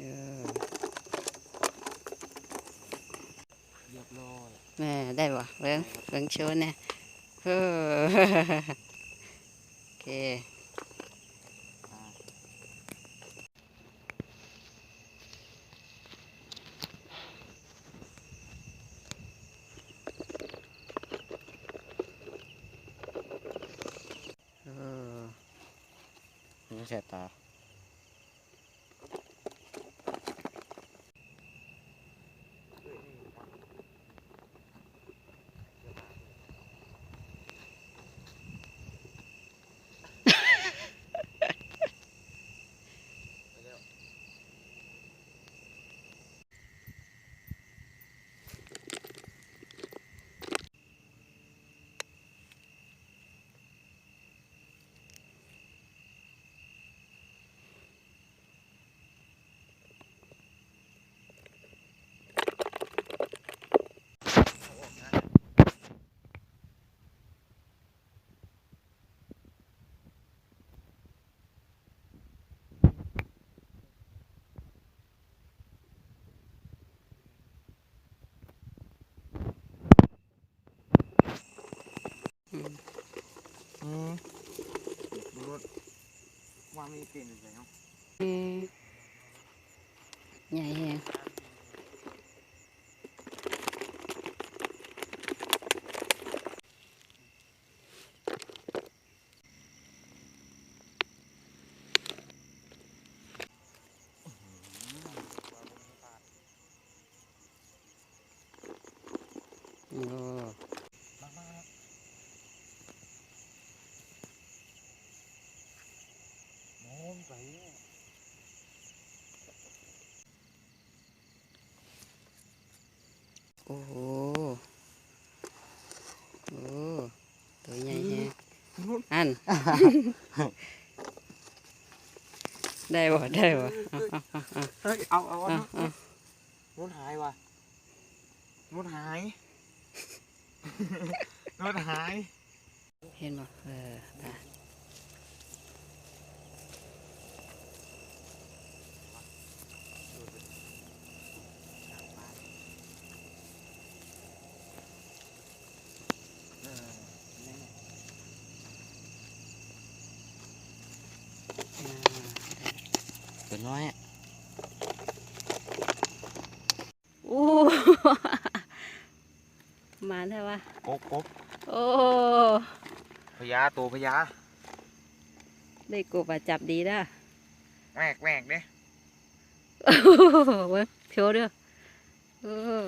เออเรียบร้อยแม่ได้บ่เบิ้งเบิ้งโชว์เนี่ยโอเคอ่าเออไม่แสบตา อืมดูรถว่ามีเป็นอะไรเนาะใหญ่แฮง โอ้ มากมากโน้มไปเนี่ย โอ้โหโอ้ตัวใหญ่แฮงนู่นอัน ได้บ่ได้บ่เอาเอาเอาเฮ้ยเอาเอาเอาเอาเอานู่นหายว่ะนู่นหายนู่นหาย เห็นบ่เออตาเออนี่ อ่า เป็ นน้อยอะโอ้มาแท้วะกบกบโอ้พญาตัวพญาได้กบอะจับดีด้ะแมกแมกเนี่ยเว้ยโชว์เด้อเออ